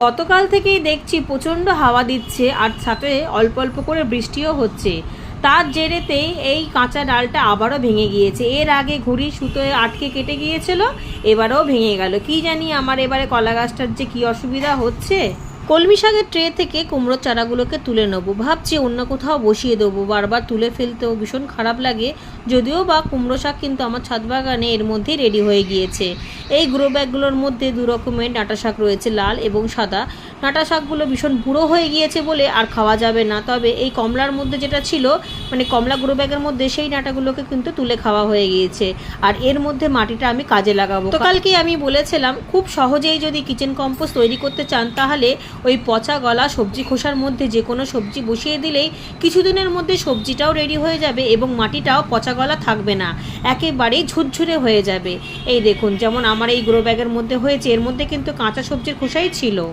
গতকাল থেকেই দেখছি প্রচণ্ড হাওয়া দিচ্ছে আর সাথে অল্প অল্প করে বৃষ্টিও হচ্ছে। তার জেরেতেই এই কাঁচা ডালটা আবারও ভেঙে গিয়েছে। এর আগে ঘুড়ি সুতোয় আটকে কেটে গিয়েছিল, এবারেও ভেঙে গেল। কি জানি আমার এবারে কলা গাছটার যে কি অসুবিধা হচ্ছে? কলমি শাকের ট্রে থেকে কুমড়োর চারাগুলোকে তুলে নেব। ভাবছি অন্য কোথাও বসিয়ে দেবো। বারবার তুলে ফেলতেও ভীষণ খারাপ লাগে। যদিও বা কুমড়ো শাক কিন্তু আমার ছাদ বাগানে এর মধ্যেই রেডি হয়ে গিয়েছে। এই গ্রো ব্যাগগুলোর মধ্যে দু রকমের ডাঁটা শাক রয়েছে, লাল এবং সাদা। ডাঁটা শাকগুলো ভীষণ বুড়ো হয়ে গিয়েছে বলে আর খাওয়া যাবে না। তবে এই কমলার মধ্যে যেটা ছিল মানে কমলা গ্রো ব্যাগের মধ্যে সেই ডাঁটাগুলোকে কিন্তু তুলে খাওয়া হয়ে গিয়েছে। আর এর মধ্যে মাটিটা আমি কাজে লাগাবো। তো কালকে আমি বলেছিলাম, খুব সহজেই যদি কিচেন কম্পোস্ট তৈরি করতে চান, তাহলে ওই পচা গলা সবজি খোসার মধ্যে যে কোনো সবজি বসিয়ে দিলেই কিছুদিনের মধ্যে সবজিটাও রেডি হয়ে যাবে এবং মাটিটাও পচা গলা থাকবে না। একেবারেই ঝুরঝুরে হয়ে যাবে। এই দেখুন, যেমন আমার এই গ্রো ব্যাগের মধ্যে হয়েছে এর মধ্যে কিন্তু কাঁচা সবজির খোসাই ছিল।